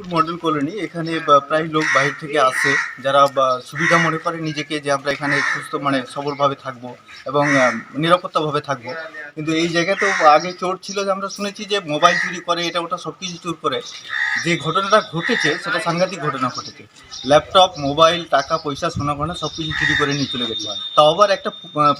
Jadupur model colony এখানে প্রায় লোক বাইরে থেকে আসে, যারা সুবিধা মনে করে নিজেকে যে আমরা এখানে সুস্থ মানে সবলভাবে থাকব এবং নিরাপত্তাভাবে থাকব। কিন্তু এই জায়গাতেও আগে চোর ছিল যে আমরা শুনেছি যে মোবাইল চুরি করে, এটা ওটা সব কিছু চুর করে। যে ঘটনাটা ঘটেছে, সেটা সাংঘাতিক ঘটনা ঘটেছে। ল্যাপটপ, মোবাইল, টাকা, পয়সা সোনা গয়না সব কিছু চুরি করে নিয়ে চলে গেছে। তাও আবার একটা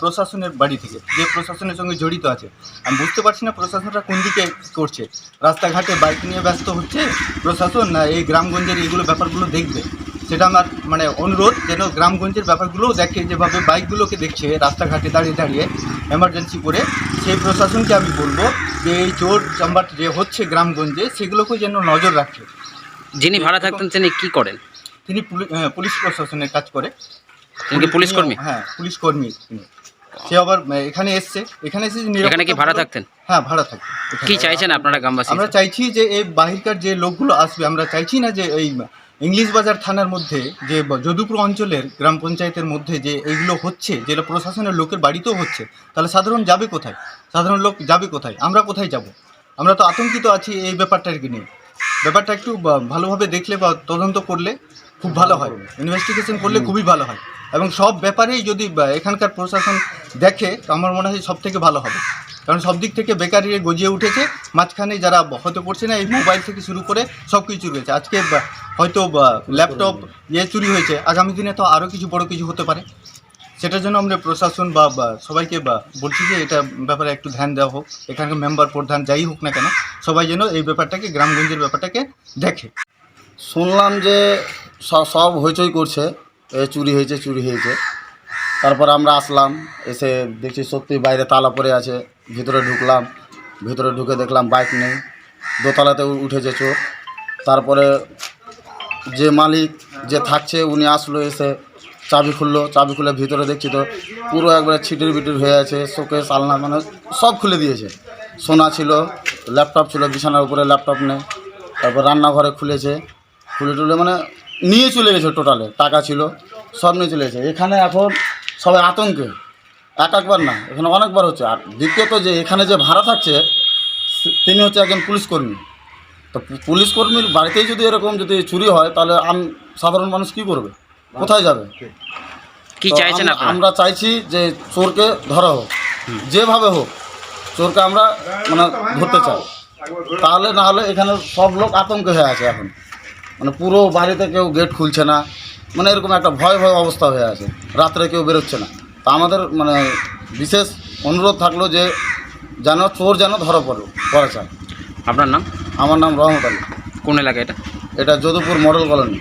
প্রশাসনের বাড়ি থেকে, যে প্রশাসনের সঙ্গে জড়িত আছে। আমি বুঝতে পারছি না প্রশাসনটা কোন দিকে করছে। রাস্তাঘাটে বাইক নিয়ে ব্যস্ত হচ্ছে, প্রশাসন এই গ্রামগঞ্জের এইগুলো ব্যাপারগুলো দেখবে। সেটা আমার মানে অনুরোধ যেন গ্রামগঞ্জের ব্যাপারগুলোও দেখে যেভাবে বাইকগুলোকে দেখছে রাস্তাঘাটে দাঁড়িয়ে দাঁড়িয়ে এমার্জেন্সি করে সেই প্রশাসনকে আমি বলব যে এই চোর চাম্বার যে হচ্ছে গ্রামগঞ্জে সেগুলোকেও যেন নজর রাখে। যিনি ভাড়া থাকতেন তিনি কি করেন? তিনি পুলি- পুলিশ প্রশাসনের কাজ করে। তিনি পুলিশ কর্মী? হ্যাঁ পুলিশ কর্মী তিনি। সে আবার এখানে এসছে। এখানে এসে এখানে কি ভাড়া থাকতেন? হ্যাঁ ভাড়া থাকে কি চাইছেন আপনারা গ্রামবাসী? আমরা চাইছি যে এই বাহিরকার যে লোকগুলো আসবে আমরা চাইছি না যে এই ইংলিশ বাজার থানার মধ্যে যে যদুপুর অঞ্চলের গ্রাম পঞ্চায়েতের মধ্যে যে এইগুলো হচ্ছে যেটা প্রশাসনের লোকের বাড়িতেও হচ্ছে তাহলে সাধারণ যাবে কোথায়? সাধারণ লোক যাবে কোথায়? আমরা কোথায় যাব? আমরা তো আতঙ্কিত আছি এই ব্যাপারটাকে নিয়ে। ব্যাপারটা একটু ভালোভাবে দেখলে বা তদন্ত করলে খুব ভালো হয়। ইনভেস্টিগেশন করলে খুবই ভালো হয়। এবং সব ব্যাপারেই যদি এখানকার প্রশাসন দেখে তো আমার মনে হয় সব থেকে ভালো হবে। কারণ সব দিক থেকে বেকারি গজিয়ে উঠেছে। মাঝখানে যারা হয়তো করছে না এই মোবাইল থেকে শুরু করে সব কিছু চুরি হয়েছে আজকে হয়তো ল্যাপটপ ইয়ে চুরি হয়েছে। আগামী দিনে তো আরও কিছু বড় কিছু হতে পারে। সেটার জন্য আমরা প্রশাসন বা সবাইকে বলছি যে এটা ব্যাপারে একটু ধ্যান দেওয়া হোক। এখানকার মেম্বার প্রধান যাই হোক না কেন সবাই যেন এই ব্যাপারটাকে গ্রামগঞ্জের ব্যাপারটাকে দেখে। শুনলাম যে সব হইচই করছে। এ চুরি হয়েছে চুরি হয়েছে। তারপর আমরা আসলাম, এসে দেখছি সত্যি বাইরে তালা পড়ে আছে, ভিতরে ঢুকলাম। ভিতরে ঢুকে দেখলাম বাইক নেই। দোতলাতে উঠেছে চোর। তারপরে যে মালিক যে থাকছে, উনি আসলো এসে চাবি খুললো। চাবি খুলে ভিতরে দেখছি তো পুরো একবারে ছিটির বিটির হয়ে আছে, শোকেস, আলনা মানে সব খুলে দিয়েছে। সোনা ছিল, ল্যাপটপ ছিল, বিছানার উপরে ল্যাপটপ নেই। তারপর রান্নাঘরে খুলেছে। খুলে টুলে মানে নিয়ে চলে গেছে টোটালে টাকা ছিল সব নিয়ে চলে গেছে। এখানে এখন সবাই আতঙ্কে এক একবার না এখানে অনেকবার হচ্ছে। আর দ্বিতীয়ত যে এখানে যে ভাড়া থাকছে তিনি হচ্ছে একজন পুলিশ কর্মী। তো পুলিশ কর্মীর বাড়িতেই যদি এরকম যদি চুরি হয় তাহলে আম সাধারণ মানুষ কি করবে? কোথায় যাবে? কি চাইছেন আমরা- আমরা চাইছি যে চোরকে ধরা হোক যেভাবে হোক চোরকে আমরা মানে ধরতে চাই। তাহলে না হলে এখানে সব লোক আতঙ্কে হয়ে আছে এখন। মানে পুরো বাড়িতে কেউ গেট খুলছে না। মানে এরকম একটা ভয় ভয় অবস্থা হয়ে আছে। রাত্রে কেউ বেরোচ্ছে না। তা আমাদের মানে বিশেষ অনুরোধ থাকল যে যেন চোর যেন ধরা পড়ে পড়া চায় আপনার নাম? আমার নাম রহমত আলী। কোন এলাকা এটা? এটা যদুপুর মডেল কলোনি।